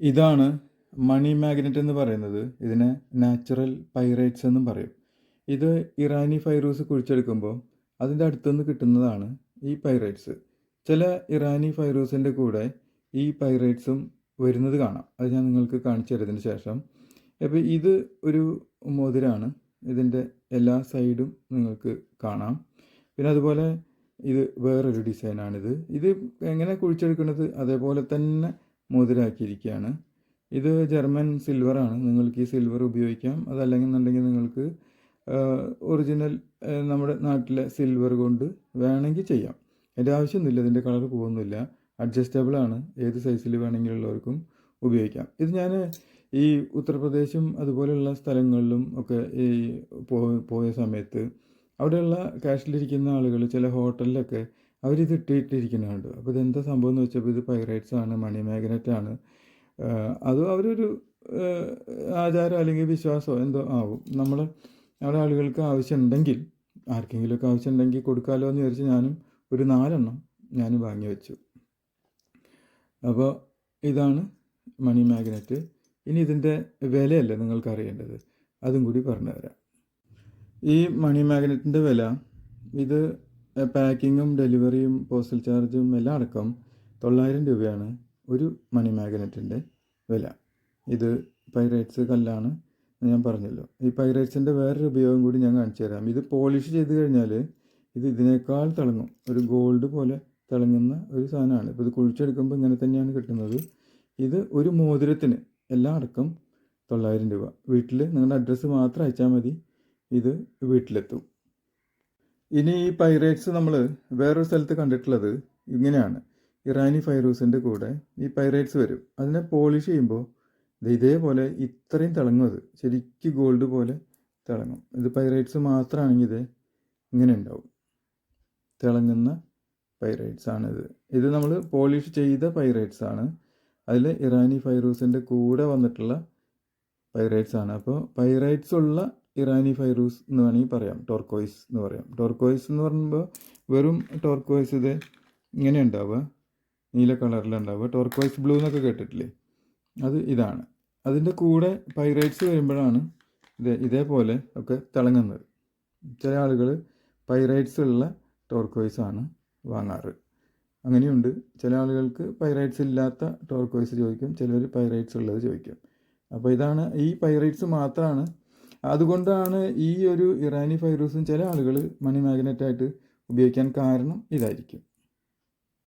ഇതാണ് മണി മാഗ്നറ്റ് എന്ന് പറയുന്നത്. ഇതിനെ നാച്ചുറൽ പൈറേറ്റ്സ് എന്നും പറയും. ഇത് ഇറാനി ഫൈറൂസ് കുഴിച്ചെടുക്കുമ്പോൾ അതിന്റെ അടുത്തുനിന്ന് കിട്ടുന്നതാണ് ഈ പൈറേറ്റ്സ്. ചില ഇറാനി ഫൈറൂസിന്റെ കൂടെ ഈ പൈറേറ്റ്സും വരുന്നത് കാണാം. അത് ഞാൻ നിങ്ങൾക്ക് കാണിച്ചു തരതിന് ശേഷം. അപ്പോൾ ഇത് ഒരു മോതിരാണ്. ഇതിന്റെ എല്ലാ സൈഡും നിങ്ങൾക്ക് കാണാം. പിന്നെ അതുപോലെ ഇത് വേറൊരു ഡിസൈനാണിത്. ഇത് എങ്ങനെ കുഴിച്ചെടുക്കുന്നത്? അതേപോലെ തന്നെ മോതിരാക്കിയിരിക്കുകയാണ് ഇത് ജർമ്മൻ സിൽവറാണ്. നിങ്ങൾക്ക് ഈ സിൽവർ ഉപയോഗിക്കാം. അതല്ലെങ്കിൽ നിങ്ങൾക്ക് ഒറിജിനൽ നമ്മുടെ നാട്ടിലെ സിൽവർ കൊണ്ട് വേണമെങ്കിൽ ചെയ്യാം. അതിന്റെ ആവശ്യമൊന്നുമില്ല ഇതിന്റെ കളർ പോകുന്നില്ല. അഡ്ജസ്റ്റബിൾ ആണ് ഏത് സൈസിൽ വേണമെങ്കിലുള്ളവർക്കും ഉപയോഗിക്കാം. ഇത് ഞാൻ ഈ ഉത്തർപ്രദേശും അതുപോലെയുള്ള സ്ഥലങ്ങളിലും ഒക്കെ ഈ പോയ സമയത്ത് അവിടെയുള്ള കാഷിലിരിക്കുന്ന ആളുകൾ ചില ഹോട്ടലിലൊക്കെ അവരിത് ഇട്ടിട്ടിരിക്കുന്നുണ്ട് അപ്പോൾ ഇതെന്താ സംഭവം എന്ന് വെച്ചപ്പോൾ ഇത് പൈറേറ്റ്സ് ആണ് മണി മാഗ്നറ്റ് ആണ്. അതും അവരൊരു ആചാരം അല്ലെങ്കിൽ വിശ്വാസമോ എന്തോ ആവും. നമ്മൾ അവിടെ ആളുകൾക്ക് ആവശ്യമുണ്ടെങ്കിൽ ആർക്കെങ്കിലുമൊക്കെ ആവശ്യമുണ്ടെങ്കിൽ കൊടുക്കാമല്ലോ എന്ന് വിചാരിച്ച് ഞാനും ഒരു നാലെണ്ണം ഞാൻ വാങ്ങി വെച്ചു. അപ്പോൾ ഇതാണ് മണി മാഗ്നറ്റ് ഇനി ഇതിന്റെ വിലയല്ല നിങ്ങൾക്ക് അറിയേണ്ടത് അതും കൂടി പറഞ്ഞു തരാം ഈ മണി മാഗ്നറ്റിന്റെ വില ഇത് പാക്കിങ്ങും ഡെലിവറിയും പോസ്റ്റൽ ചാർജും എല്ലാം അടക്കം തൊള്ളായിരം രൂപയാണ് ഒരു മണി മാഗ്നറ്റിന്റെ വില. ഇത് പൈറേറ്റ്സ് കല്ലാണ് ഞാൻ പറഞ്ഞല്ലോ. ഈ പൈറേറ്റ്സിന്റെ വേറൊരു ഉപയോഗം കൂടി ഞാൻ കാണിച്ചു തരാം. ഇത് പോളിഷ് ചെയ്ത് കഴിഞ്ഞാൽ ഇത് ഇതിനേക്കാൾ തിളങ്ങും. ഒരു ഗോൾഡ് പോലെ തിളങ്ങുന്ന ഒരു സാധനമാണ്. ഇപ്പോൾ ഇത് കുഴിച്ചെടുക്കുമ്പോൾ ഇങ്ങനെ തന്നെയാണ് കിട്ടുന്നത്. ഇത് ഒരു മോതിരത്തിന് എല്ലാം അടക്കം തൊള്ളായിരം രൂപ. വീട്ടിൽ നിങ്ങളുടെ അഡ്രസ്സ് മാത്രം അയച്ചാൽ മതി. ഇത് വീട്ടിലെത്തും. ഇനി ഈ പൈറേറ്റ്സ് നമ്മൾ വേറൊരു സ്ഥലത്ത് കണ്ടിട്ടുള്ളത് ഇങ്ങനെയാണ്. ഇറാനി ഫൈറൂസിന്റെ കൂടെ ഈ പൈറേറ്റ്സ് വരും. അതിനെ പോളിഷ് ചെയ്യുമ്പോൾ ഇതേപോലെ ഇത്രയും തിളങ്ങും അത്. ശരിക്കും ഗോൾഡ് പോലെ തിളങ്ങും. ഇത് പൈറേറ്റ്സ് മാത്രമാണെങ്കിൽ ഇത് ഇങ്ങനെ ഉണ്ടാവും. തിളങ്ങുന്ന പൈറേറ്റ്സ് ആണിത്. ഇത് നമ്മൾ പോളിഷ് ചെയ്ത പൈറേറ്റ്സ് ആണ്. അതിൽ ഇറാനി ഫൈറൂസിന്റെ കൂടെ വന്നിട്ടുള്ള പൈറേറ്റ്സ് ആണ്. അപ്പോൾ പൈറേറ്റ്സ് ഉള്ള ഇറാനി ഫൈറൂസ് എന്ന് വേണമെങ്കിൽ പറയാം ടോർക്കോയിസ് എന്ന് പറയാം. ടോർക്കോയിസ് എന്ന് പറയുമ്പോൾ വെറും ടോർക്കോയിസ് ഇത് ഇങ്ങനെ ഉണ്ടാവുക നീല കളറിലുണ്ടാവുക ടോർക്കോയിസ് ബ്ലൂ എന്നൊക്കെ കേട്ടിട്ടില്ലേ? അത് ഇതാണ്. അതിന്റെ കൂടെ പൈറേറ്റ്സ് വരുമ്പോഴാണ് ഇതേ ഇതേപോലെ ഒക്കെ തിളങ്ങുന്നത്. ചില ആളുകൾ പൈറേറ്റ്സ് ഉള്ള ടോർക്കോയിസ് ആണ് വാങ്ങാറ്. അങ്ങനെയുണ്ട്. ചില ആളുകൾക്ക് പൈറേറ്റ്സ് ഇല്ലാത്ത ടോർക്കോയിസ് ചോദിക്കും ചിലർ പൈറേറ്റ്സ് ഉള്ളത് ചോദിക്കും. അപ്പോൾ ഇതാണ് ഈ പൈറേറ്റ്സ് മാത്രമാണ് അതുകൊണ്ടാണ് ഈ ഒരു ഇറാനി ഫൈറൂസും ചില ആളുകൾ മണി മാഗ്നറ്റായിട്ട് ഉപയോഗിക്കാൻ കാരണം ഇതായിരിക്കും.